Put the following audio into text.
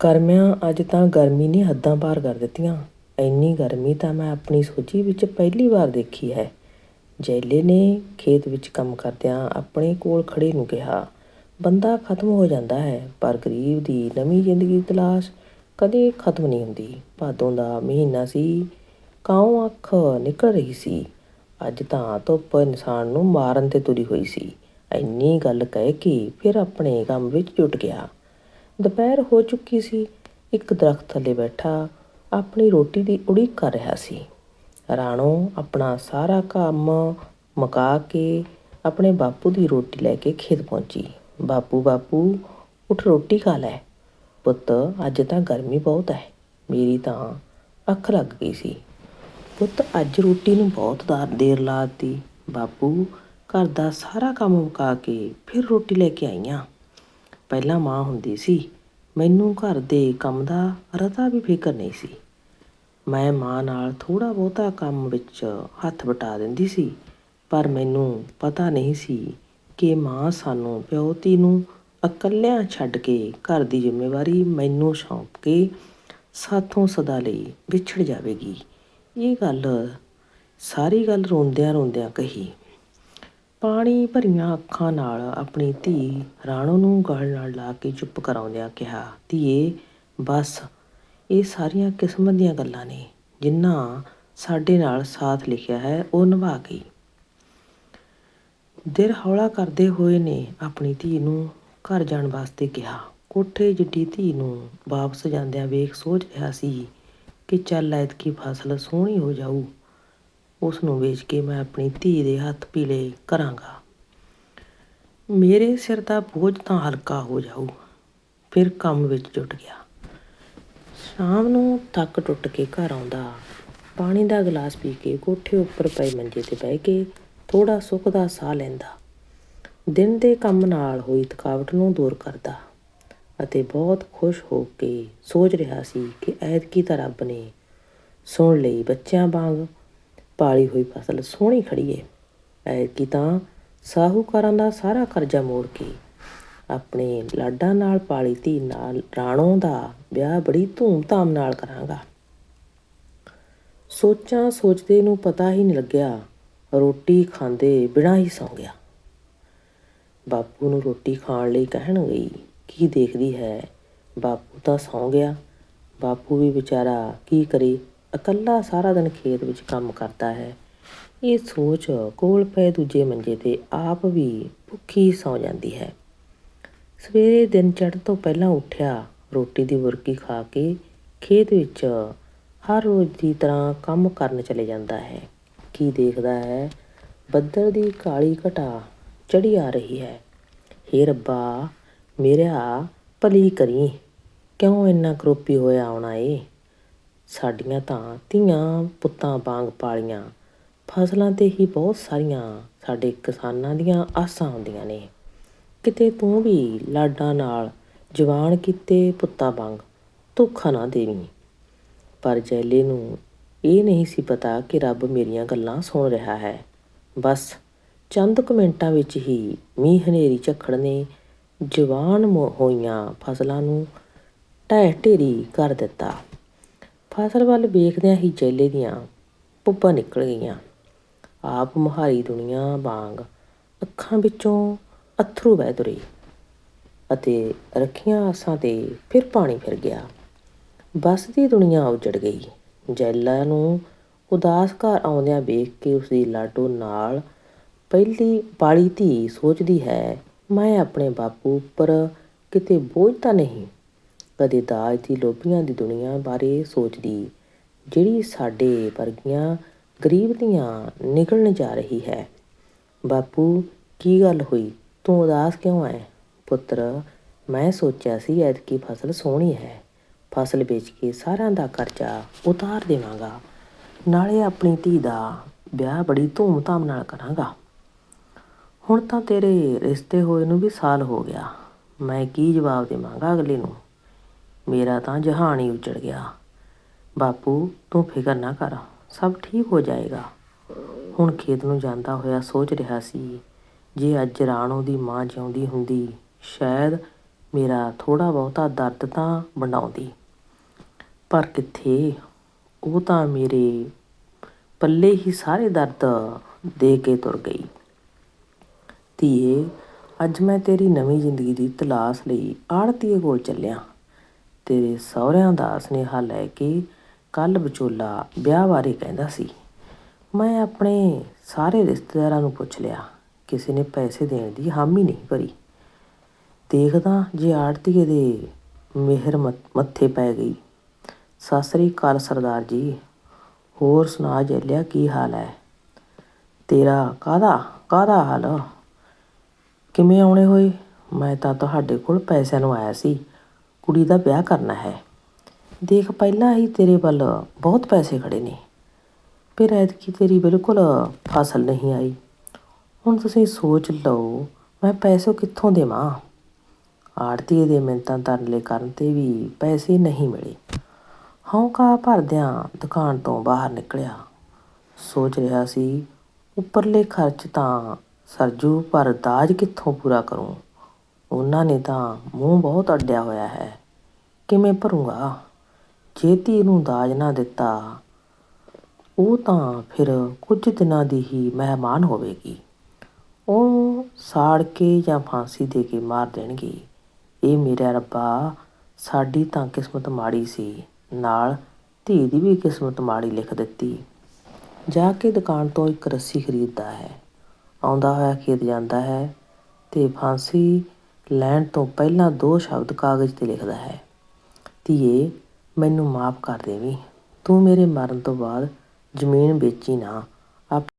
ਕਰਮਿਆਂ ਅੱਜ ਤਾਂ ਗਰਮੀ ਨੇ ਹੱਦਾਂ ਪਾਰ ਕਰ ਦਿੱਤੀਆਂ। ਇੰਨੀ ਗਰਮੀ ਤਾਂ ਮੈਂ ਆਪਣੀ ਸੋਚੀ ਵਿੱਚ ਪਹਿਲੀ ਵਾਰ ਦੇਖੀ ਹੈ। ਜੈਲੇ ਨੇ ਖੇਤ ਵਿੱਚ ਕੰਮ ਕਰਦਿਆਂ ਆਪਣੇ ਕੋਲ ਖੜ੍ਹੇ ਨੂੰ ਕਿਹਾ, ਬੰਦਾ ਖਤਮ ਹੋ ਜਾਂਦਾ ਹੈ, ਪਰ ਗਰੀਬ ਦੀ ਨਵੀਂ ਜ਼ਿੰਦਗੀ ਦੀ ਤਲਾਸ਼ ਕਦੇ ਖਤਮ ਨਹੀਂ ਹੁੰਦੀ। ਭਾਦੋਂ ਦਾ ਮਹੀਨਾ ਸੀ ਕਾਉਂ ਅੱਖ ਨਿਕਲ ਰਹੀ ਸੀ? ਅੱਜ ਤਾਂ ਧੁੱਪ ਇਨਸਾਨ ਨੂੰ ਮਾਰਨ ਤੇ ਤੁਰੀ ਹੋਈ ਸੀ। ਇੰਨੀ ਗੱਲ ਕਹਿ ਕੇ ਫਿਰ ਆਪਣੇ ਕੰਮ ਵਿੱਚ ਜੁਟ ਗਿਆ। ਦੁਪਹਿਰ ਹੋ ਚੁੱਕੀ ਸੀ। ਇੱਕ ਦਰਖਤ ਥੱਲੇ ਬੈਠਾ, ਆਪਣੀ ਰੋਟੀ ਦੀ ਉਡੀਕ ਕਰ ਰਿਹਾ ਸੀ। ਰਾਣੋ ਆਪਣਾ ਸਾਰਾ ਕੰਮ ਮੁਕਾ ਕੇ ਆਪਣੇ ਬਾਪੂ ਦੀ ਰੋਟੀ ਲੈ ਕੇ ਖੇਤ ਪਹੁੰਚੀ। ਬਾਪੂ ਬਾਪੂ, ਉੱਠ ਰੋਟੀ ਖਾ ਲੈ। ਪੁੱਤ, ਅੱਜ ਤਾਂ ਗਰਮੀ ਬਹੁਤ ਹੈ। ਮੇਰੀ ਤਾਂ ਅੱਖ ਲੱਗ ਗਈ ਸੀ। ਪੁੱਤ, ਅੱਜ ਰੋਟੀ ਨੂੰ ਬਹੁਤ ਦਾਰ ਦੇਰ ਲਾਤੀ। ਬਾਪੂ ਘਰ ਦਾ ਸਾਰਾ ਕੰਮ ਮੁਕਾ ਕੇ ਫਿਰ ਰੋਟੀ ਲੈ ਕੇ ਆਈਆਂ। ਪਹਿਲਾਂ ਮਾਂ ਹੁੰਦੀ ਸੀ, ਮੈਨੂੰ ਘਰ ਦੇ ਕੰਮ ਦਾ ਰਤਾ ਵੀ ਫਿਕਰ ਨਹੀਂ ਸੀ। ਮੈਂ ਮਾਂ ਨਾਲ ਥੋੜਾ ਬਹੁਤਾ ਕੰਮ ਵਿੱਚ ਹੱਥ ਵਟਾ ਦਿੰਦੀ ਸੀ, ਪਰ ਮੈਨੂੰ ਪਤਾ ਨਹੀਂ ਸੀ ਕਿ ਮਾਂ ਸਾਨੂੰ ਪਿਓਤੀ ਨੂੰ ਇਕੱਲਿਆਂ ਛੱਡ ਕੇ ਘਰ ਦੀ ਜ਼ਿੰਮੇਵਾਰੀ ਮੈਨੂੰ ਸੌਂਪ ਕੇ ਸਾਥੋਂ ਸਦਾ ਲਈ ਵਿਛੜ ਜਾਵੇਗੀ। ਇਹ ਗੱਲ ਸਾਰੀ ਗੱਲ ਰੋਂਦਿਆਂ ਰੋਂਦਿਆਂ ਕਹੀ। ਪਾਣੀ ਭਰੀਆਂ ਅੱਖਾਂ ਨਾਲ ਆਪਣੀ ਧੀ ਰਾਣੋ ਨੂੰ ਗਲ ਨਾਲ ਲਾ ਕੇ ਚੁੱਪ ਕਰਾਉਂਦਿਆਂ ਕਿਹਾ, ਧੀਏ, ਬਸ, ਇਹ ਸਾਰੀਆਂ ਕਿਸਮਤ ਦੀਆਂ ਗੱਲਾਂ ਨੇ ਜਿਨ੍ਹਾਂ ਸਾਡੇ ਨਾਲ ਸਾਥ ਲਿਖਿਆ ਹੈ, ਉਹ ਨਿਭਾ ਗਈ। ਦਿਲ ਹੌਲਾ ਕਰਦੇ ਹੋਏ ਨੇ ਆਪਣੀ ਧੀ ਨੂੰ ਘਰ ਜਾਣ ਵਾਸਤੇ ਕਿਹਾ। ਕੋਠੇ ਜਿੱਡੀ ਧੀ ਨੂੰ ਵਾਪਸ ਜਾਂਦਿਆਂ ਵੇਖ ਸੋਚ ਰਿਹਾ ਸੀ ਕਿ ਚੱਲ ਐਤਕੀ ਫਸਲ ਸੋਹਣੀ ਹੋ ਜਾਊ। ਉਸ ਨੂੰ ਵੇਚ ਕੇ ਮੈਂ ਆਪਣੀ ਧੀ ਦੇ ਹੱਥ ਪੀਲੇ ਕਰਾਂਗਾ। ਮੇਰੇ ਸਿਰ ਦਾ ਬੋਝ ਤਾਂ ਹਲਕਾ ਹੋ ਜਾਊ। ਫਿਰ ਕੰਮ ਵਿੱਚ ਜੁਟ ਗਿਆ। ਸ਼ਾਮ ਨੂੰ ਥੱਕ ਟੁੱਟ ਕੇ ਘਰ ਆਉਂਦਾ। ਪਾਣੀ ਦਾ ਗਲਾਸ ਪੀ ਕੇ ਕੋਠੇ ਉੱਪਰ ਪਏ ਮੰਜੇ ਤੇ ਬਹਿ ਕੇ ਥੋੜਾ ਸੁੱਖ ਦਾ ਸਾਹ ਲੈਂਦਾ। ਦਿਨ ਦੇ ਕੰਮ ਨਾਲ ਹੋਈ ਥਕਾਵਟ ਨੂੰ ਦੂਰ ਕਰਦਾ ਅਤੇ ਬਹੁਤ ਖੁਸ਼ ਹੋ ਕੇ ਸੋਚ ਰਿਹਾ ਸੀ ਕਿ ਐਤਕੀ ਤਾਂ ਰੱਬ ਨੇ ਸੁਣ ਲਈ ਬੱਚਿਆਂ ਵਾਂਗ ਪਾਲੀ ਹੋਈ ਫਸਲ ਸੋਹਣੀ ਖੜੀ ਏ। ਐਤਕੀ ਤਾਂ ਸਾਹੂਕਾਰਾਂ ਦਾ ਸਾਰਾ ਕਰਜ਼ਾ ਮੋੜ ਕੇ ਆਪਣੇ ਲਾਡਾਂ ਨਾਲ ਪਾਲੀ ਧੀ ਨਾਲ ਰਾਣੋ ਦਾ ਵਿਆਹ ਬੜੀ ਧੂਮ-ਧਾਮ ਨਾਲ ਕਰਾਂਗਾ। ਸੋਚਾਂ ਸੋਚਦੇ ਨੂੰ ਪਤਾ ਹੀ ਨਹੀਂ ਲੱਗਿਆ, ਰੋਟੀ ਖਾਂਦੇ ਬਿਨਾਂ ਹੀ ਸੌਂ ਗਿਆ। ਬਾਪੂ ਨੂੰ ਰੋਟੀ ਖਾਣ ਲਈ ਕਹਿਣ ਗਈ, ਕੀ ਦੇਖਦੀ ਹੈ? ਬਾਪੂ ਤਾਂ ਸੌਂ ਗਿਆ। ਬਾਪੂ ਵੀ ਵਿਚਾਰਾ ਕੀ ਕਰੇ? ਇਕੱਲਾ ਸਾਰਾ ਦਿਨ ਖੇਤ ਵਿੱਚ ਕੰਮ ਕਰਦਾ ਹੈ। ਇਹ ਸੋਚ ਕੋਲ ਪਏ ਦੂਜੇ ਮੰਜੇ ਤੇ ਆਪ ਵੀ ਭੁੱਖੀ ਸੌ ਜਾਂਦੀ ਹੈ। ਸਵੇਰੇ ਦਿਨ ਚੜ੍ਹਨ ਤੋਂ ਪਹਿਲਾਂ ਉੱਠਿਆ, ਰੋਟੀ ਦੀ ਬੁਰਕੀ ਖਾ ਕੇ ਖੇਤ ਵਿੱਚ ਹਰ ਰੋਜ਼ ਦੀ ਤਰ੍ਹਾਂ ਕੰਮ ਕਰਨ ਚਲੇ ਜਾਂਦਾ ਹੈ। ਕੀ ਦੇਖਦਾ ਹੈ, ਬੱਦਲ ਦੀ ਕਾਲੀ ਘਟਾ ਚੜੀ ਆ ਰਹੀ ਹੈ। ਹੇ ਰੱਬਾ, ਮੇਰਾ ਭਲੀ ਕਰੀ, ਕਿਉਂ ਇੰਨਾ ਕਰੋਪੀ ਹੋਇਆ ਆਉਣਾ ਏ? ਸਾਡੀਆਂ ਤਾਂ ਧੀਆਂ ਪੁੱਤਾਂ ਵਾਂਗ ਪਾਲੀਆਂ। ਫਸਲਾਂ ਤੇ ਹੀ ਬਹੁਤ ਸਾਰੀਆਂ ਸਾਡੇ ਕਿਸਾਨਾਂ ਦੀਆਂ ਆਸਾਂ ਹੁੰਦੀਆਂ ਨੇ। ਕਿਤੇ ਤੂੰ ਵੀ ਲਾਡਾਂ ਨਾਲ ਜਵਾਨ ਕੀਤੇ ਪੁੱਤਾਂ ਵਾਂਗ ਧੋਖਾ ਨਾ ਦੇਵੀਂ। ਪਰ ਜੈਲੇ ਨੂੰ ਇਹ ਨਹੀਂ ਸੀ ਪਤਾ ਕਿ ਰੱਬ ਮੇਰੀਆਂ ਗੱਲਾਂ ਸੁਣ ਰਿਹਾ ਹੈ। ਬਸ ਚੰਦ ਕੁ ਮਿੰਟਾਂ ਵਿੱਚ ਹੀ ਮੀਂਹ ਹਨੇਰੀ ਝੱਖੜ ਨੇ ਜਵਾਨ ਮੋ- ਹੋਈਆਂ ਫਸਲਾਂ ਨੂੰ ਢਹਿ ਢੇਰੀ ਕਰ ਦਿੱਤਾ। ਫਸਲ ਵੱਲ ਵੇਖਦਿਆਂ ਹੀ ਜੈਲੇ ਦੀਆਂ ਪੁੱਪਾਂ ਨਿਕਲ ਗਈਆਂ। ਆਪ ਮੁਹਾਰੀ ਦੁਨੀਆ ਵਾਂਗ ਅੱਖਾਂ ਵਿੱਚੋਂ ਅਥਰੂ ਵਹਿ ਤੁਰੇ ਅਤੇ ਰੱਖੀਆਂ ਆਸਾਂ ਤੇ ਫਿਰ ਪਾਣੀ ਫਿਰ ਗਿਆ। ਬਸ ਦੀ ਦੁਨੀਆ ਉਜੜ ਗਈ। ਜੈਲਾ ਨੂੰ ਉਦਾਸ ਘਰ ਆਉਂਦਿਆਂ ਵੇਖ ਕੇ ਉਸ ਦੀ ਲਾਡੋ ਨਾਲ ਪਹਿਲੀ ਪਾਲੀ ਧੀ ਸੋਚਦੀ ਹੈ, ਮੈਂ ਆਪਣੇ ਬਾਪੂ ਉੱਪਰ ਕਿਤੇ ਬੋਝ ਤਾਂ ਨਹੀਂ। ਕਦੇ ਦਾਜ ਦੀ ਲੋਭੀਆਂ ਦੀ ਦੁਨੀਆ ਬਾਰੇ ਸੋਚਦੀ, ਜਿਹੜੀ ਸਾਡੇ ਵਰਗੀਆਂ ਗਰੀਬ ਦੀਆਂ ਨਿਕਲਣ ਜਾ ਰਹੀ ਹੈ। ਬਾਪੂ, ਕੀ ਗੱਲ ਹੋਈ? ਤੂੰ ਉਦਾਸ ਕਿਉਂ ਹੈ ਪੁੱਤਰ, ਮੈਂ ਸੋਚਿਆ ਸੀ ਐਤਕੀ ਫਸਲ ਸੋਹਣੀ ਹੈ। ਫਸਲ ਵੇਚ ਕੇ ਸਾਰਿਆਂ ਦਾ ਕਰਜ਼ਾ ਉਤਾਰ ਦੇਵਾਂਗਾ। ਨਾਲੇ ਆਪਣੀ ਧੀ ਦਾ ਵਿਆਹ ਬੜੀ ਧੂਮ-ਧਾਮ ਨਾਲ ਕਰਾਂਗਾ। ਹੁਣ ਤਾਂ ਤੇਰੇ ਰਿਸ਼ਤੇ ਹੋਏ ਨੂੰ ਵੀ ਸਾਲ ਹੋ ਗਿਆ। ਮੈਂ ਕੀ ਜਵਾਬ ਦੇਵਾਂਗਾ ਅਗਲੇ ਨੂੰ? ਮੇਰਾ ਤਾਂ ਜਹਾਨ ਹੀ ਉਜੜ ਗਿਆ। ਬਾਪੂ, ਤੂੰ ਫਿਕਰ ਨਾ ਕਰ, ਸਭ ਠੀਕ ਹੋ ਜਾਏਗਾ। ਹੁਣ ਖੇਤ ਨੂੰ ਜਾਂਦਾ ਹੋਇਆ ਸੋਚ ਰਿਹਾ ਸੀ, ਜੇ ਅੱਜ ਰਾਣੋ ਦੀ ਮਾਂ ਜਿਉਂਦੀ ਹੁੰਦੀ, ਸ਼ਾਇਦ ਮੇਰਾ ਥੋੜਾ ਬਹੁਤਾ ਦਰਦ ਤਾਂ ਵੰਡਾਉਂਦੀ ਪਰ ਕਿੱਥੇ? ਉਹ ਤਾਂ ਮੇਰੇ ਪੱਲੇ ਹੀ ਸਾਰੇ ਦਰਦ ਦੇ ਕੇ ਤੁਰ ਗਈ। ਧੀਏ, ਅੱਜ ਮੈਂ ਤੇਰੀ ਨਵੀਂ ਜ਼ਿੰਦਗੀ ਦੀ ਤਲਾਸ਼ ਲਈ ਆੜਤੀਏ ਕੋਲ ਚੱਲਿਆ। ਤੇਰੇ ਸਹੁਰਿਆਂ ਦਾ ਸੁਨੇਹਾ ਲੈ ਕੇ ਕੱਲ ਵਿਚੋਲਾ ਵਿਆਹ ਬਾਰੇ ਕਹਿੰਦਾ ਸੀ। ਮੈਂ ਆਪਣੇ ਸਾਰੇ ਰਿਸ਼ਤੇਦਾਰਾਂ ਨੂੰ ਪੁੱਛ ਲਿਆ, ਕਿਸੇ ਨੇ ਪੈਸੇ ਦੇਣ ਦੀ ਹਾਮੀ ਨਹੀਂ ਭਰੀ। ਦੇਖਦਾ ਜੇ ਆੜਤੀਏ ਦੇ ਮਿਹਰ ਮੱਥ- ਮੱਥੇ ਪੈ ਗਈ। ਸਤਿ ਸ੍ਰੀ ਅਕਾਲ ਸਰਦਾਰ ਜੀ, ਹੋਰ ਸੁਣਾ ਜੈਲਿਆ ਕੀ ਹਾਲ ਹੈ? ਤੇਰਾ ਕਾਹਦਾ ਕਾਹਦਾ ਹਾਲ? ਕਿਵੇਂ ਆਉਣੇ ਹੋਏ? ਮੈਂ ਤਾਂ ਤੁਹਾਡੇ ਕੋਲ ਪੈਸਿਆਂ ਨੂੰ ਆਇਆ ਸੀ। ਕੁੜੀ ਦਾ ਵਿਆਹ ਕਰਨਾ ਹੈ। ਦੇਖ ਪਹਿਲਾਂ ਹੀ ਤੇਰੇ ਵੱਲ ਬਹੁਤ ਪੈਸੇ ਖੜ੍ਹੇ ਨੇ। ਫਿਰ ਐਤਕੀ ਤੇਰੀ ਬਿਲਕੁਲ ਫਸਲ ਨਹੀਂ ਆਈ। ਹੁਣ ਤੁਸੀਂ ਸੋਚ ਲਓ, ਮੈਂ ਪੈਸੇ ਕਿੱਥੋਂ ਦੇਵਾਂ? ਆੜਤੀਏ ਦੇ ਮਿੰਤਾਂ ਤਰਲੇ ਕਰਨ ਤੇ ਵੀ ਪੈਸੇ ਨਹੀਂ ਮਿਲੇ। ਹੌਂਕਾ ਭਰਦਿਆਂ ਦੁਕਾਨ ਤੋਂ ਬਾਹਰ ਨਿਕਲਿਆ। ਸੋਚ ਰਿਹਾ ਸੀ, ਉੱਪਰਲੇ ਖਰਚ ਤਾਂ ਸਰਜੂ ਪਰ ਦਾਜ ਕਿੱਥੋਂ ਪੂਰਾ ਕਰੂੰ? ਉਹਨਾਂ ਨੇ ਤਾਂ ਮੂੰਹ ਬਹੁਤ ਅੱਡਿਆ ਹੋਇਆ ਹੈ। ਕਿਵੇਂ ਭਰੂੰਗਾ? ਜੇ ਧੀ ਨੂੰ ਦਾਜ ਨਾ ਦਿੱਤਾ, ਉਹ ਤਾਂ ਫਿਰ ਕੁਝ ਦਿਨਾਂ ਦੀ ਹੀ ਮਹਿਮਾਨ ਹੋਵੇਗੀ। ਉਹ ਸਾੜ ਕੇ ਜਾਂ ਫਾਂਸੀ ਦੇ ਕੇ ਮਾਰ ਦੇਣਗੇ। ਇਹ ਮੇਰਾ ਰੱਬਾ, ਸਾਡੀ ਤਾਂ ਕਿਸਮਤ ਮਾੜੀ ਸੀ। ਨਾਲ ਧੀ ਦੀ ਵੀ ਕਿਸਮਤ ਮਾੜੀ ਲਿਖ ਦਿੱਤੀ। ਜਾ ਕੇ ਦੁਕਾਨ ਤੋਂ ਇੱਕ ਰੱਸੀ ਖਰੀਦਦਾ ਹੈ। ਆਉਂਦਾ ਹੋਇਆ ਖੇਤ ਜਾਂਦਾ ਹੈ ਤੇ ਫਾਂਸੀ ਲੈਣ ਤੋਂ ਪਹਿਲਾਂ ਦੋ ਸ਼ਬਦ ਕਾਗਜ਼ ਤੇ ਲਿਖਦਾ ਹੈ। ਧੀਏ, ਮੈਨੂੰ ਮਾਫ ਕਰ ਦੇਵੀਂ। ਤੂੰ ਮੇਰੇ ਮਰਨ ਤੋਂ ਬਾਅਦ ਜ਼ਮੀਨ ਵੇਚੀ ਨਾ।